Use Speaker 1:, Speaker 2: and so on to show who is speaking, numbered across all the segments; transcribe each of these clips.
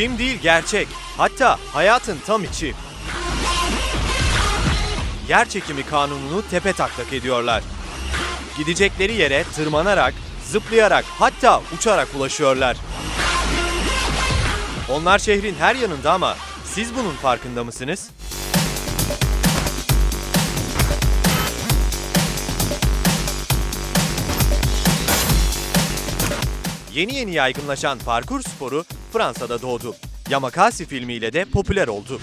Speaker 1: Film değil gerçek. Hatta hayatın tam içi. Yer çekimi kanununu tepe taklak ediyorlar. Gidecekleri yere tırmanarak, zıplayarak hatta uçarak ulaşıyorlar. Onlar şehrin her yanında ama siz bunun farkında mısınız? Yeni yeni yaygınlaşan parkur sporu Fransa'da doğdu. Yamakasi filmiyle de popüler oldu.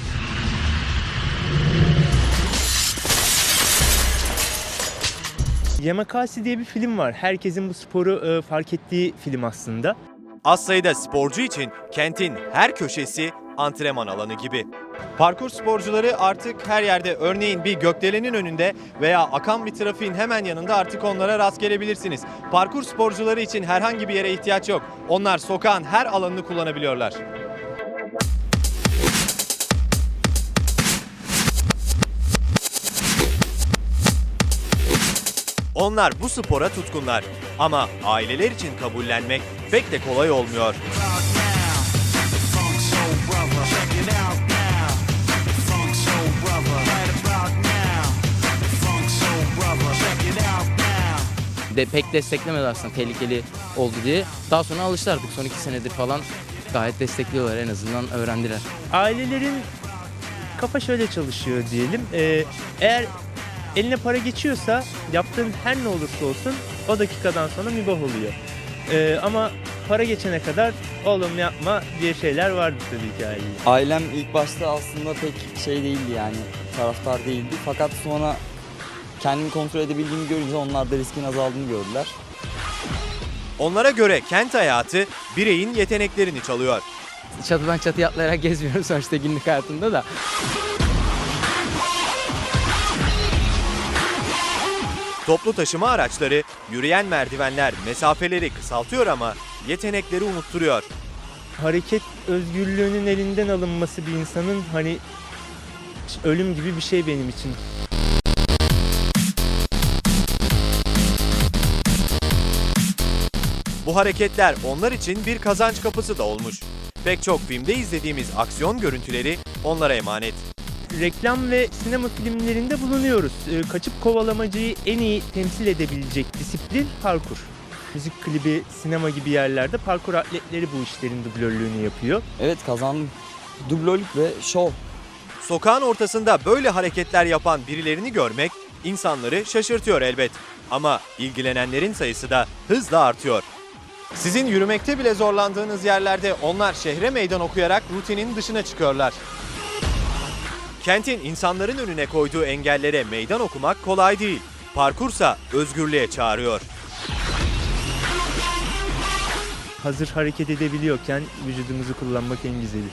Speaker 2: Yamakasi diye bir film var. Herkesin bu sporu e, fark ettiği film aslında.
Speaker 1: Az sayıda sporcu için kentin her köşesi antrenman alanı gibi. Parkur sporcuları artık her yerde örneğin bir gökdelenin önünde veya akan bir trafiğin hemen yanında artık onlara rast gelebilirsiniz. Parkur sporcuları için herhangi bir yere ihtiyaç yok. Onlar sokağın her alanını kullanabiliyorlar. Onlar bu spora tutkunlar ama aileler için kabullenmek pek de kolay olmuyor.
Speaker 3: De pek desteklemedi aslında tehlikeli oldu diye. Daha sonra alıştı artık son iki senedir falan gayet destekliyorlar en azından öğrendiler.
Speaker 2: Ailelerin kafa şöyle çalışıyor diyelim. E, eğer eline para geçiyorsa yaptığın her ne olursa olsun o dakikadan sonra mübah oluyor. E, ama para geçene kadar oğlum yapma diye şeyler vardı tabii ki ailede.
Speaker 4: Ailem ilk başta aslında pek şey değildi yani taraftar değildi. Fakat sonra kendimi kontrol edebildiğimi görünce onlar da riskin azaldığını gördüler.
Speaker 1: Onlara göre kent hayatı bireyin yeteneklerini çalıyor.
Speaker 3: Çatıdan çatıya atlayarak gezmiyorum sonuçta günlük hayatımda da.
Speaker 1: Toplu taşıma araçları, yürüyen merdivenler mesafeleri kısaltıyor ama yetenekleri unutturuyor.
Speaker 2: Hareket özgürlüğünün elinden alınması bir insanın hani ölüm gibi bir şey benim için.
Speaker 1: Bu hareketler onlar için bir kazanç kapısı da olmuş. Pek çok filmde izlediğimiz aksiyon görüntüleri onlara emanet.
Speaker 2: Reklam ve sinema filmlerinde bulunuyoruz. Ee, Kaçıp kovalamacıyı en iyi temsil edebilecek disiplin parkur. Müzik klibi, sinema gibi yerlerde parkur atletleri bu işlerin dublörlüğünü yapıyor.
Speaker 4: Evet kazandım. Dublörlük ve şov.
Speaker 1: Sokağın ortasında böyle hareketler yapan birilerini görmek insanları şaşırtıyor elbet. Ama ilgilenenlerin sayısı da hızla artıyor. Sizin yürümekte bile zorlandığınız yerlerde onlar şehre meydan okuyarak rutinin dışına çıkıyorlar. Kentin insanların önüne koyduğu engellere meydan okumak kolay değil. Parkursa özgürlüğe çağırıyor.
Speaker 2: Hazır hareket edebiliyorken vücudumuzu kullanmak en güzeli.